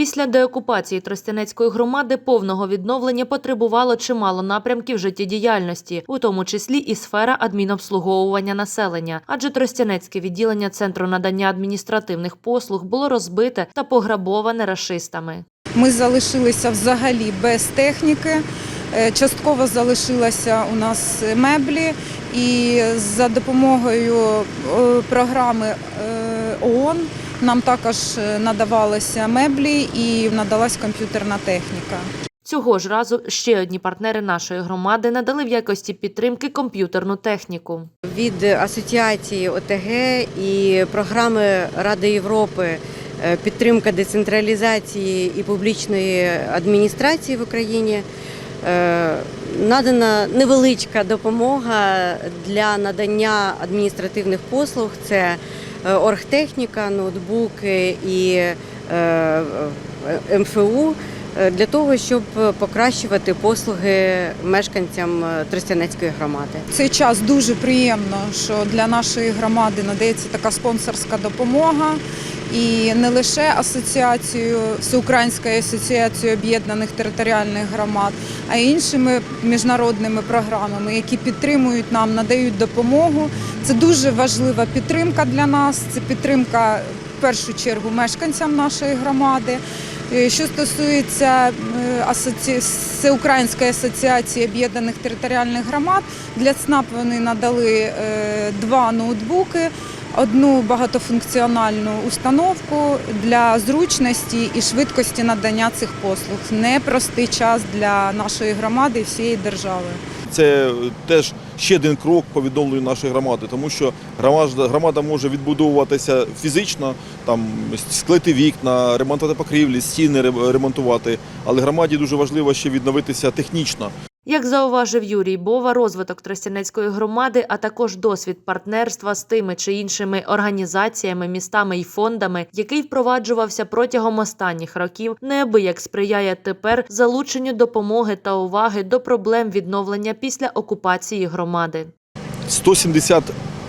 Після деокупації Тростянецької громади повного відновлення потребувало чимало напрямків життєдіяльності, у тому числі і сфера адмінобслуговування населення, адже Тростянецьке відділення центру надання адміністративних послуг було розбите та пограбоване рашистами. Ми залишилися взагалі без техніки. Е, Частково залишилися у нас меблі, і за допомогою е, програми е, ООН нам також надавалися меблі і надалась комп'ютерна техніка. Цього ж разу ще одні партнери нашої громади надали в якості підтримки комп'ютерну техніку. від асоціації ОТГ і програми Ради Європи підтримка децентралізації і публічної адміністрації в Україні. Е, Надана невеличка допомога для надання адміністративних послуг. Це е, оргтехніка, ноутбуки і е, е, МФУ е, для того, щоб покращувати послуги мешканцям е, Тростянецької громади. Цей час дуже приємно, що для нашої громади надається така спонсорська допомога. І не лише асоціацією Всеукраїнською асоціацією об'єднаних територіальних громад, а й іншими міжнародними програмами, які підтримують нам, надають допомогу. Це дуже важлива підтримка для нас. Це підтримка в першу чергу мешканцям нашої громади. Е, Що стосується е, асоці... Всеукраїнської асоціації об'єднаних територіальних громад, для ЦНАП вони надали е, два ноутбуки, одну багатофункціональну установку для зручності і швидкості надання цих послуг. Непростий час для нашої громади і всієї держави. Це теж ще один крок повідомлення нашої громади, тому що громада, громада може відбудовуватися фізично, там склити вікна, ремонтувати покрівлі, стіни ремонтувати. Але громаді дуже важливо ще відновитися технічно. Як зауважив Юрій Бова, розвиток Тростянецької громади, а також досвід партнерства з тими чи іншими організаціями, містами і фондами, який впроваджувався протягом останніх років, неабияк сприяє тепер залученню допомоги та уваги до проблем відновлення після окупації громади. 170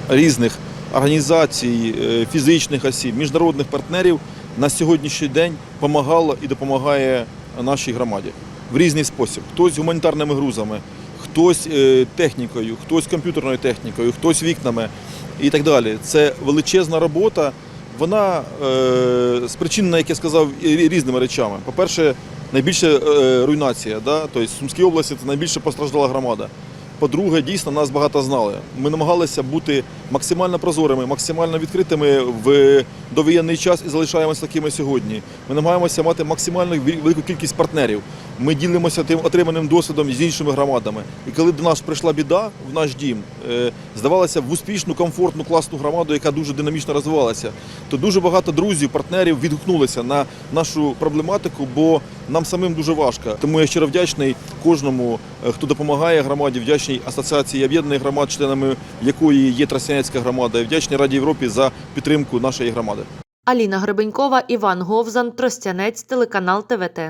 різних організацій, е, фізичних осіб, міжнародних партнерів на сьогоднішній день допомагало і допомагає нашій громаді в різний спосіб. Хтось гуманітарними грузами, хтось е, технікою, хтось комп'ютерною технікою, хтось вікнами і так далі. Це величезна робота. Вона е, спричинена, як я сказав, різними речами. По-перше, найбільша е, руйнація. Да? Тобто Сумській області це найбільше постраждала громада. По-друге, дійсно нас багато знали. Ми намагалися бути максимально прозорими, максимально відкритими в довоєнний час і залишаємося такими сьогодні. Ми намагаємося мати максимально велику кількість партнерів. Ми ділимося тим отриманим досвідом з іншими громадами. І коли до нас прийшла біда в наш дім, е, здавалося в успішну, комфортну, класну громаду, яка дуже динамічно розвивалася, то дуже багато друзів, партнерів відгукнулися на нашу проблематику, бо нам самим дуже важко. Тому я щиро вдячний кожному, е, хто допомагає громаді, вдячний асоціації об'єднаних громад, членами якої є Тростянецька громада, і вдячний Раді Європі за підтримку нашої громади. Аліна Гребенькова, Іван Говзан, Тростянець, телеканал ТВТ.